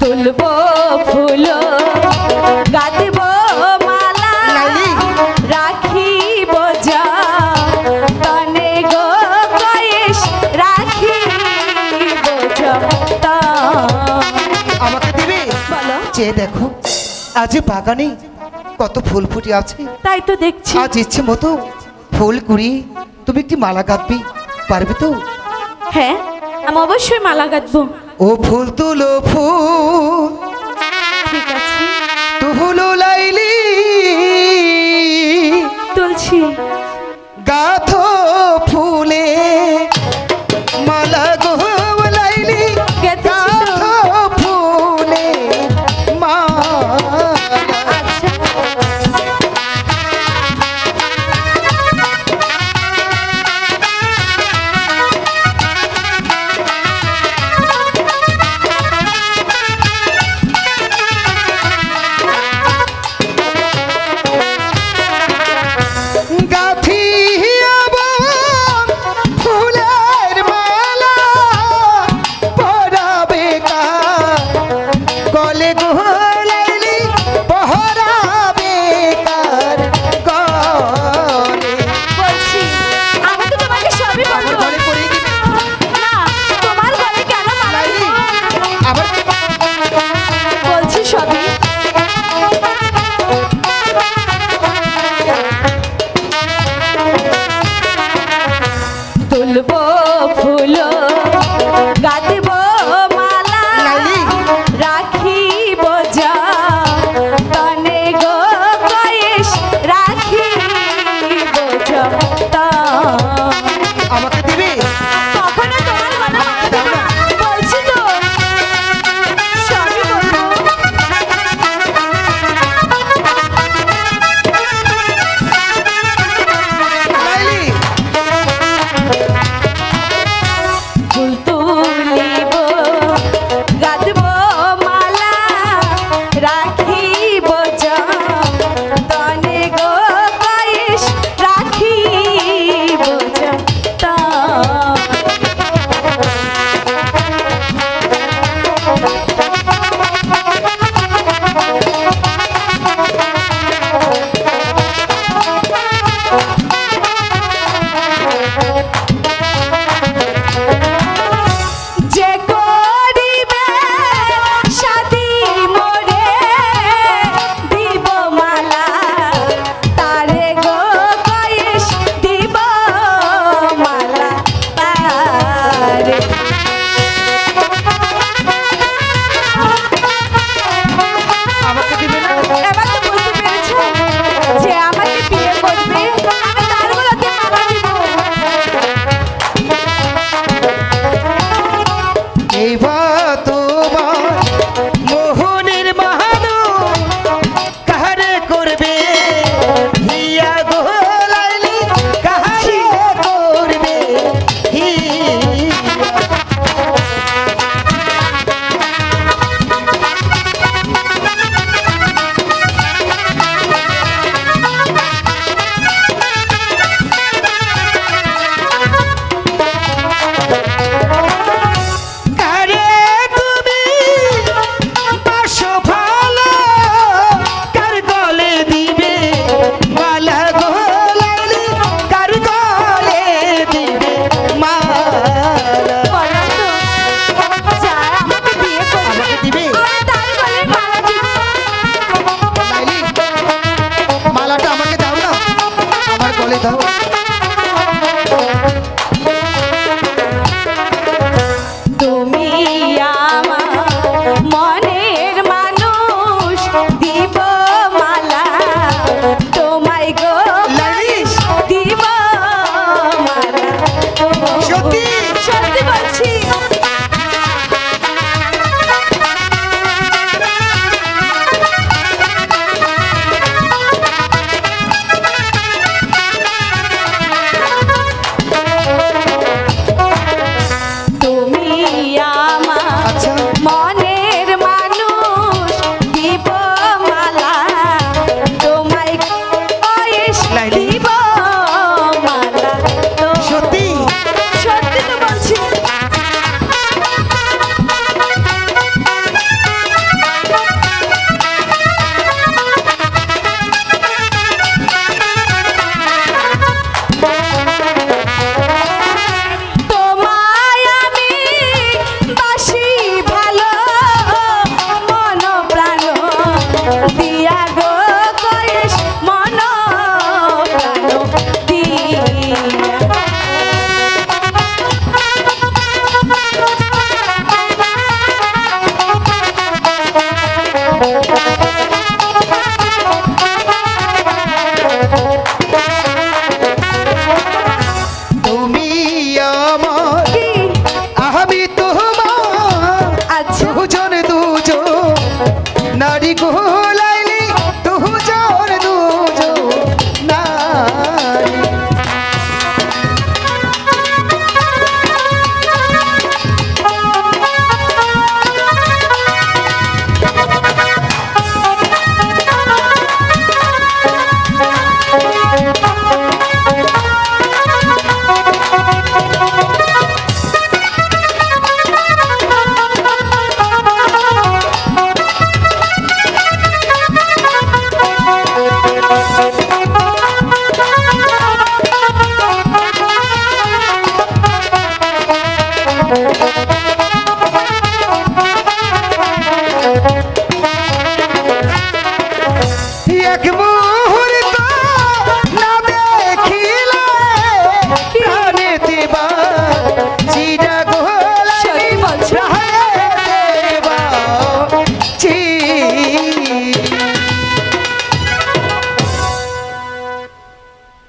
তুলব ফুল গাঁথব মালা। রাখিব যা। তনে গো কয়েস রাখিব। আমাকে দিবে? বলো। চেয়ে দেখো আজ বাগানে কত ফুল ফুটে আছে। তাই তো দেখছি। আজ ইচ্ছে মতো ফুল কুড়িয়ে তুমি একটি মালা গাঁথবি পারবে তো? হ্যাঁ আমি অবশ্যই মালা গাঁথবো। ও ফুল তুলো ফুল। তুহুলো লাইলি। তুলছি। জীবত